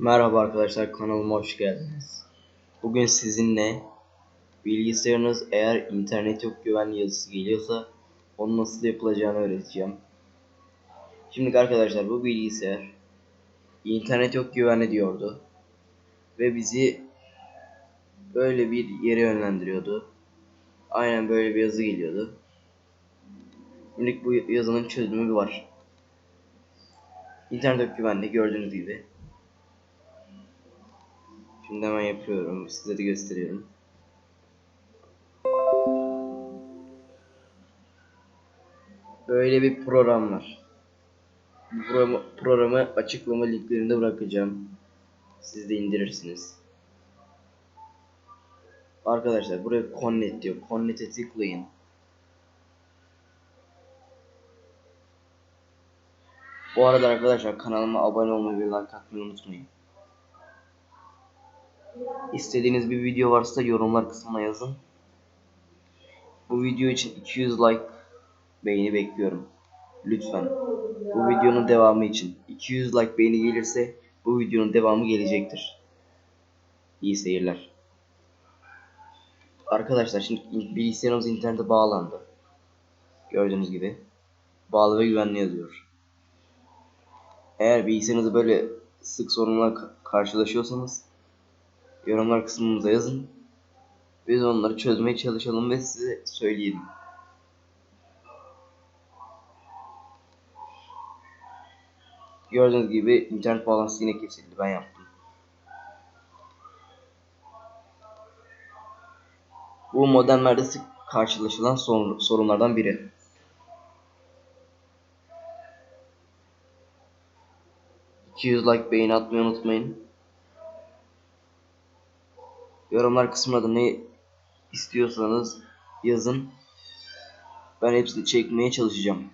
Merhaba arkadaşlar kanalıma hoş geldiniz. Bugün sizinle bilgisayarınız eğer internet yok güvenli yazısı geliyorsa onun nasıl yapılacağını öğreteceğim. Şimdi arkadaşlar bu bilgisayar internet yok güvenli diyordu ve bizi böyle bir yere yönlendiriyordu. Aynen böyle bir yazı geliyordu. Şimdi bu yazının çözümü var. İnternet yok güvenli gördüğünüz gibi. Şimdi hemen yapıyorum. Size de gösteriyorum. Böyle bir program var. Bu programı, programı açıklama linklerinde bırakacağım. Siz de indirirsiniz. Arkadaşlar buraya connect diyor. Connect'e tıklayın. Bu arada arkadaşlar kanalıma abone olmayı ve like atmayı unutmayın. İstediğiniz bir video varsa yorumlar kısmına yazın. Bu video için 200 like beğeni bekliyorum. Lütfen. Bu videonun devamı için 200 like beğeni gelirse bu videonun devamı gelecektir. İyi seyirler. Arkadaşlar şimdi bilgisayarımız internete bağlandı. Gördüğünüz gibi. Bağlı ve güvenli yazıyor. Eğer bilgisayarınızda böyle sık sorunlarla karşılaşıyorsanız yorumlar kısmımıza yazın. Biz onları çözmeye çalışalım ve size söyleyelim. Gördüğünüz gibi internet bağlantısı yine kesildi. Ben yaptım. Bu modemlerde sık karşılaşılan sorun, sorunlardan biri. ...200 like beğeni atmayı unutmayın. Yorumlar kısmına da ne istiyorsanız yazın. Ben hepsini çekmeye çalışacağım.